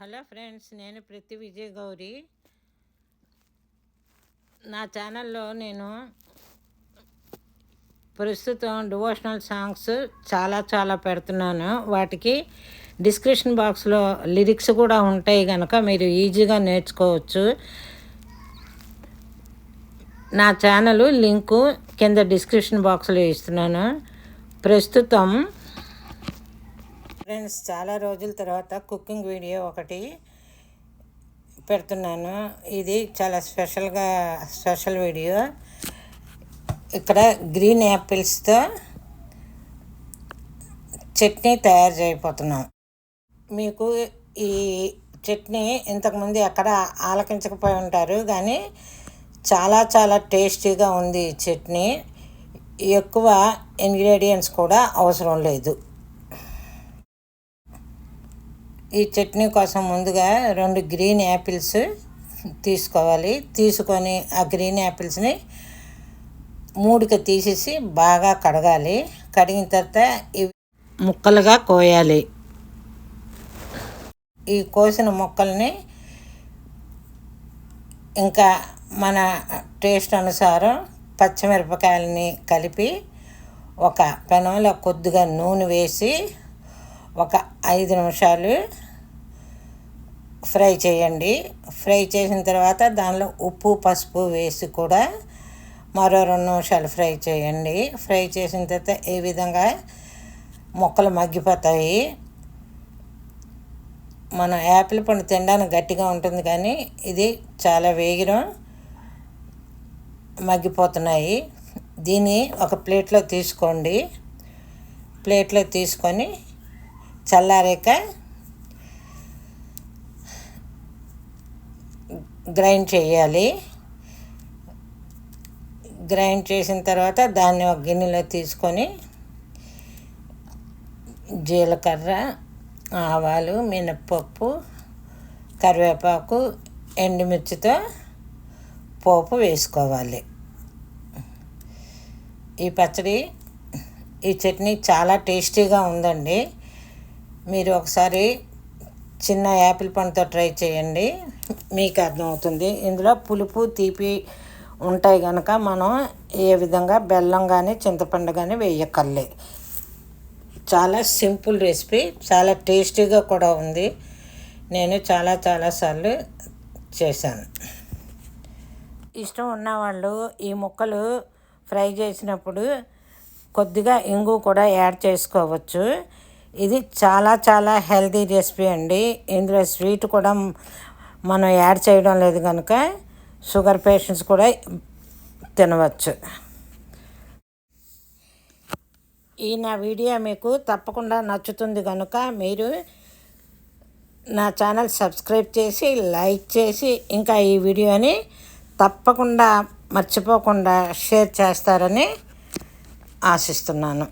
Hello friends నేను ప్రతి విజయ గౌరి. నా ఛానల్లో నేను ప్రస్తుతం డివోషనల్ సాంగ్స్ చాలా చాలా పెడుతున్నాను. వాటికి డిస్క్రిప్షన్ బాక్స్లో లిరిక్స్ కూడా ఉంటాయి కనుక మీరు ఈజీగా నేర్చుకోవచ్చు. నా ఛానల్ లింకు కింద డిస్క్రిప్షన్ బాక్స్లో ఇస్తున్నాను. ప్రస్తుతం ఫ్రెండ్స్ చాలా రోజుల తర్వాత కుకింగ్ వీడియో ఒకటి పెడుతున్నాను. ఇది చాలా స్పెషల్గా స్పెషల్ వీడియో. ఇక్కడ గ్రీన్ యాపిల్స్తో చట్నీ తయారు చేయబోతున్నాం. మీకు ఈ చట్నీ ఇంతకుముందు ఎక్కడ ఆలకించకపోయి ఉంటారు కానీ చాలా చాలా టేస్టీగా ఉంది ఈ చట్నీ. ఎక్కువ ఇంగ్రీడియంట్స్ కూడా అవసరం లేదు. ఈ చట్నీ కోసం ముందుగా రెండు గ్రీన్ యాపిల్స్ తీసుకోవాలి. తీసుకొని ఆ గ్రీన్ యాపిల్స్ని మూడుకి తీసేసి బాగా కడగాలి. కడిగిన తర్వాత ఇవి ముక్కలుగా కోయాలి. ఈ కోసిన ముక్కల్ని ఇంకా మన టేస్ట్ అనుసారం పచ్చిమిరపకాయలని కలిపి ఒక పెనంలో కొద్దిగా నూనె వేసి ఒక ఐదు నిమిషాలు ఫ్రై చేయండి. ఫ్రై చేసిన తర్వాత దానిలో ఉప్పు పసుపు వేసి కూడా మరో రెండు నిమిషాలు ఫ్రై చేయండి. ఫ్రై చేసిన తర్వాత ఏ విధంగా మొక్కలు మగ్గిపోతాయి? మన యాపిల్ పండు తినడానికి గట్టిగా ఉంటుంది కానీ ఇది చాలా వేగిరం మగ్గిపోతున్నాయి. దీన్ని ఒక ప్లేట్లో తీసుకోండి. ప్లేట్లో తీసుకొని చల్లారాక గ్రైండ్ చేయాలి. గ్రైండ్ చేసిన తర్వాత దాన్ని ఒక గిన్నెలో తీసుకొని జీలకర్ర ఆవాలు మినప్పప్పు కరివేపాకు ఎండుమిర్చితో పోపు వేసుకోవాలి. ఈ పచ్చడి ఈ చట్నీ చాలా టేస్టీగా ఉందండి. మీరు ఒకసారి చిన్న యాపిల్ పండుతో ట్రై చేయండి. మీకు అర్థమవుతుంది. ఇందులో పులుపు తీపి ఉంటాయి కనుక మనం ఏ విధంగా బెల్లం కానీ చింతపండు కానీ వేయకల్లే చాలా సింపుల్ రెసిపీ. చాలా టేస్టీగా కూడా ఉంది. నేను చాలా చాలాసార్లు చేశాను. ఇష్టం ఉన్నవాళ్ళు ఈ ముక్కలు ఫ్రై చేసినప్పుడు కొద్దిగా ఇంగు కూడా యాడ్ చేసుకోవచ్చు. ఇది చాలా చాలా హెల్తీ రెసిపీ అండి. ఇందులో స్వీట్ కూడా మనం యాడ్ చేయడం లేదు కనుక షుగర్ పేషెంట్స్ కూడా తినవచ్చు. ఈ నా వీడియో మీకు తప్పకుండా నచ్చుతుంది కనుక మీరు నా ఛానల్ సబ్స్క్రైబ్ చేసి లైక్ చేసి ఇంకా ఈ వీడియోని తప్పకుండా మర్చిపోకుండా షేర్ చేస్తారని ఆశిస్తున్నాను.